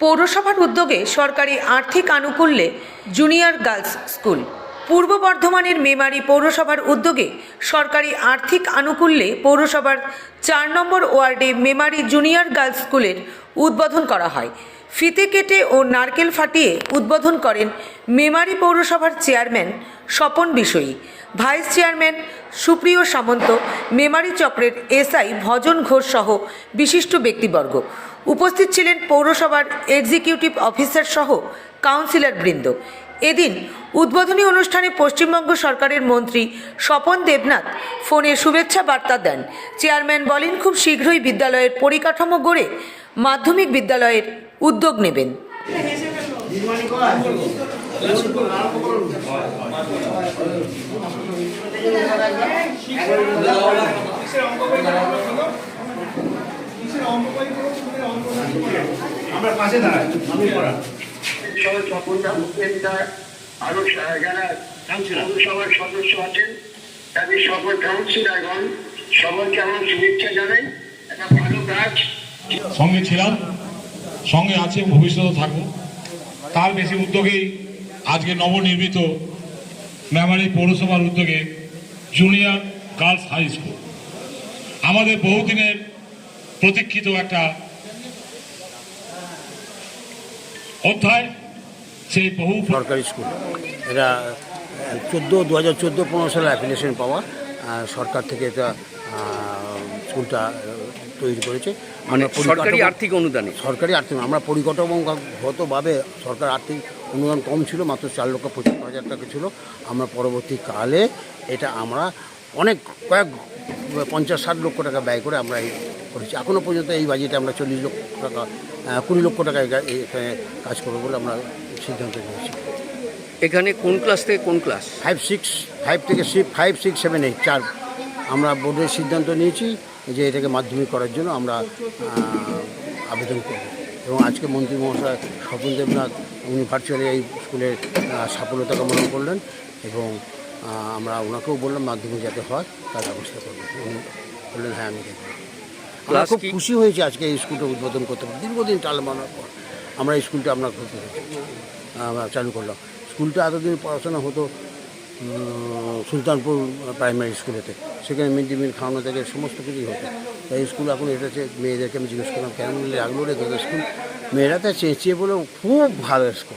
পৌরসভার উদ্যোগে সরকারি আর্থিক আনুকূল্যে জুনিয়র গার্লস স্কুল। পূর্ব বর্ধমানের মেমারি পৌরসভার উদ্যোগে সরকারি আর্থিক আনুকূল্যে পৌরসভার চার নম্বর ওয়ার্ডে মেমারি জুনিয়র গার্লস স্কুলের উদ্বোধন করা হয়। ফিতে কেটে ও নারকেল ফাটিয়ে উদ্বোধন করেন মেমারি পৌরসভার chairman Swapan Bishayi vice chairman Supriya Samanta, Memari চক্রের এসআই ভজন ঘোষ সহ বিশিষ্ট ব্যক্তিবর্গ। উপস্থিত ছিলেন পৌরসভার এক্সিকিউটিভ অফিসার সহ কাউন্সিলর বৃন্দ। এদিন উদ্বোধনী অনুষ্ঠানে পশ্চিমবঙ্গ সরকারের মন্ত্রী স্বপন দেবনাথ ফোনে শুভেচ্ছা বার্তা দেন। চেয়ারম্যান বলেন, খুব শীঘ্রই বিদ্যালয়ের পরিকাঠামো গড়ে মাধ্যমিক বিদ্যালয়ের উদ্যোগ নেবেন। আমরা পাশে দাঁড়াই আমি পড়া। আরও যারা পৌরসভার সদস্য আছেন তাদের সকল কাউন্সিলরগণ সবাইকে আমার শুভেচ্ছা জানাই। একটা ভালো কাজ। সঙ্গে ছিলাম সঙ্গে আছে ভবিষ্যতে থাকব। তার বেশি উদ্যোগেই আজকে নবনির্মিত মেমারি পৌরসভার উদ্যোগে জুনিয়র গার্লস হাই স্কুল। আমাদের বহুদিনের প্রতীক্ষিত একটা অধ্যায়, সেই বহু সরকারি স্কুল। এটা চোদ্দ দু হাজার চোদ্দ, পনেরো সালে অ্যাপ্লিকেশন পাওয়া সরকার থেকে এটা স্কুলটা তৈরি করেছে। মানে সরকারি আর্থিক অনুদানে? সরকারি আর্থিক আমরা পরিকাঠামোগতভাবে সরকার আর্থিক অনুদান কম ছিল মাত্র চার লক্ষ পঁচিশ হাজার টাকা ছিল। আমরা পরবর্তীকালে এটা আমরা অনেক কয়েক পঞ্চাশ ষাট লক্ষ টাকা ব্যয় করে আমরা এই করেছি। এখনও পর্যন্ত এই বাজেটে আমরা চল্লিশ লক্ষ টাকা কুড়ি লক্ষ টাকা এখানে কাজ করব বলে আমরা সিদ্ধান্ত নিয়েছি। এখানে কোন ক্লাস থেকে কোন ক্লাস ফাইভ সিক্স ফাইভ থেকে six five six seven eight চার আমরা বোর্ডের সিদ্ধান্ত নিয়েছি যে এটাকে মাধ্যমিক করার জন্য আমরা আবেদন করব। এবং আজকে মন্ত্রী মহাশয় স্বপন দেবনাথ উনি ভার্চুয়ালি এই স্কুলের সাফল্যতা কামনা করলেন এবং আমরা ওনাকেও বললাম মাধ্যমিক যাতে হয় তার ব্যবস্থা করবেন উনি বললেন হ্যাঁ আমি দেখব। আমরা খুব খুশি হয়েছি আজকে এই স্কুলটা উদ্বোধন করতে পারি দীর্ঘদিন টালমানোর পর আমরা এই স্কুলটা আমরা। চালু করলাম। স্কুলটা এতদিন পড়াশোনা হতো সুলতানপুর প্রাইমারি স্কুলেতে সেখানে মিড ডে মিল খাওয়ানো থেকে সমস্ত কিছুই হতো। তাই স্কুল এখন এটা হচ্ছে মেয়েদেরকে আমি জিজ্ঞেস করলাম, কেন লাগল রে তোদের স্কুল মেয়েরা তো চেঁচিয়ে বলে খুব ভালো স্কুল